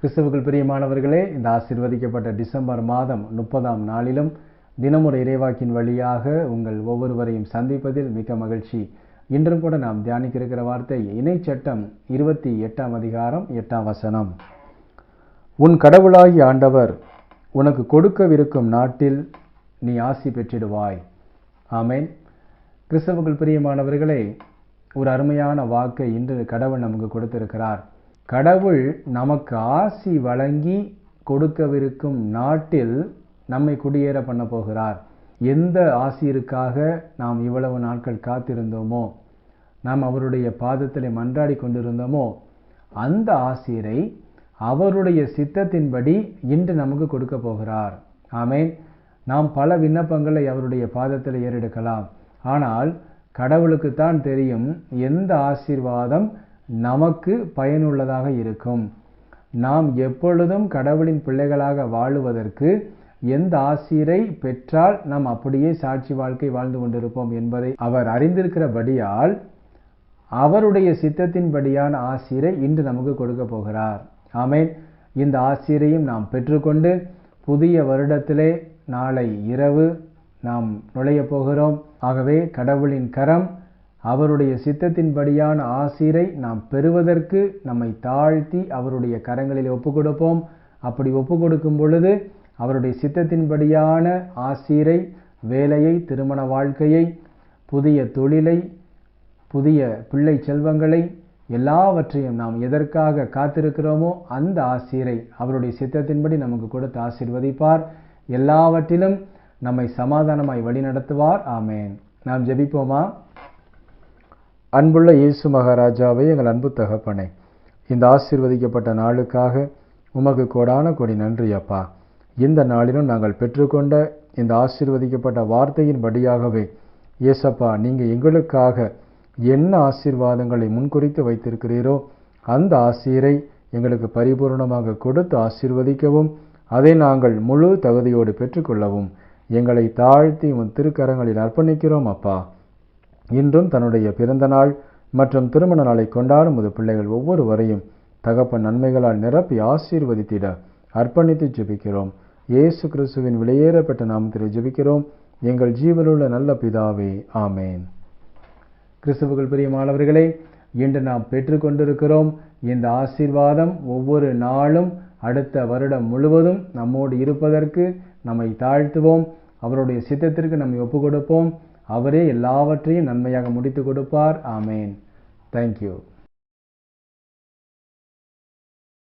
கிறிஸ்துவுக்குள் பிரியமானவர்களே இந்த ஆசீர்வதிக்கப்பட்ட டிசம்பர் மாதம் முப்பதாம் நாளிலும் தினமுறை இறைவாக்கின் வழியாக உங்கள் ஒவ்வொருவரையும் சந்திப்பதில் மிக்க மகிழ்ச்சி. இன்றும் கூட நாம் தியானிக்க இருக்கிற வார்த்தை இணை சட்டம் இருபத்தி எட்டாம் அதிகாரம் எட்டாம் வசனம். உன் கடவுளாகி ஆண்டவர் உனக்கு கொடுக்கவிருக்கும் நாட்டில் நீ ஆசி பெற்றிடுவாய். ஆமேன். கிறிஸ்தவுக்குள் பிரியமானவர்களே ஒரு அருமையான வாக்கை இன்று கடவுள் நமக்கு கொடுத்திருக்கிறார். கடவுள் நமக்கு ஆசி வழங்கி கொடுக்கவிருக்கும் நாட்டில் நம்மை குடியேற பண்ண போகிறார். எந்த ஆசியருக்காக நாம் இவ்வளவு நாட்கள் காத்திருந்தோமோ நாம் அவருடைய பாதத்தில் மன்றாடி கொண்டிருந்தோமோ அந்த ஆசிரியரை அவருடைய சித்தத்தின்படி இன்று நமக்கு கொடுக்க போகிறார். ஆமேன். நாம் பல விண்ணப்பங்களை அவருடைய பாதத்தில் ஏறெடுக்கலாம். ஆனால் கடவுளுக்குத்தான் தெரியும் எந்த ஆசீர்வாதம் நமக்கு பயனுள்ளதாக இருக்கும். நாம் எப்பொழுதும் கடவுளின் பிள்ளைகளாக வாழுவதற்கு எந்த ஆசிரை பெற்றால் நாம் அப்படியே சாட்சி வாழ்க்கை வாழ்ந்து கொண்டிருப்போம் என்பதை அவர் அறிந்திருக்கிறபடியால் அவருடைய சித்தத்தின்படியான ஆசிரை இன்று நமக்கு கொடுக்க போகிறார். ஆமேன். இந்த ஆசிரையும் நாம் பெற்றுக்கொண்டு புதிய வருடத்திலே நாளை இரவு நாம் நுழைய போகிறோம். ஆகவே கடவுளின் கரம் அவருடைய சித்தத்தின்படியான ஆசிரை நாம் பெறுவதற்கு நம்மை தாழ்த்தி அவருடைய கரங்களில் ஒப்பு கொடுப்போம் அப்படி ஒப்பு கொடுக்கும் பொழுது அவருடைய சித்தத்தின்படியான ஆசிரை வேலையை திருமண வாழ்க்கையை புதிய தொழிலை புதிய பிள்ளை செல்வங்களை எல்லாவற்றையும் நாம் எதற்காக காத்திருக்கிறோமோ அந்த ஆசிரை அவருடைய சித்தத்தின்படி நமக்கு கொடுத்து ஆசீர்வதிப்பார். எல்லாவற்றிலும் நம்மை சமாதானமாய் வழிநடத்துவார். ஆமேன். நாம் ஜெபிப்போமா? அன்புள்ள இயேசு மகாராஜாவை எங்கள் அன்பு தகப்பனை இந்த ஆசீர்வதிக்கப்பட்ட நாளுக்காக உமக்கு கோடான கொடி நன்றி அப்பா. இந்த நாளிலும் நாங்கள் பெற்றுக்கொண்ட இந்த ஆசீர்வதிக்கப்பட்ட வார்த்தையின் படியாகவே இயேசப்பா நீங்கள் எங்களுக்காக என்ன ஆசீர்வாதங்களை முன்குறித்து வைத்திருக்கிறீரோ அந்த ஆசீரை எங்களுக்கு பரிபூர்ணமாக கொடுத்து ஆசீர்வதிக்கவும் அதை நாங்கள் முழு தகுதியோடு பெற்றுக்கொள்ளவும் எங்களை தாழ்த்தி உன் திருக்கரங்களில் அர்ப்பணிக்கிறோம் அப்பா. இன்றும் தன்னுடைய பிறந்த நாள் மற்றும் திருமண நாளை கொண்டாடும் முது பிள்ளைகள் ஒவ்வொருவரையும் தகப்பன் நன்மைகளால் நிரப்பி ஆசீர்வதித்திட அர்ப்பணித்து ஜெபிக்கிறோம். இயேசு கிறிஸ்துவின் வெளியேறப்பட்ட நாமத்தில் ஜெபிக்கிறோம். எங்கள் ஜீவனுள்ள நல்ல பிதாவே ஆமேன். கிறிஸ்துவுக்குள் பிரியமானவர்களே இன்று நாம் பெற்றுக்கொண்டிருக்கிறோம் இந்த ஆசீர்வாதம் ஒவ்வொரு நாளும் அடுத்த வருடம் முழுவதும் நம்மோடு இருப்பதற்கு நம்மை தாழ்த்துவோம். அவருடைய சித்தத்திற்கு நம்மை ஒப்பு கொடுப்போம் அவரே எல்லாவற்றையும் நன்மையாக முடித்து கொடுப்பார். ஆமேன். தேங்க்யூ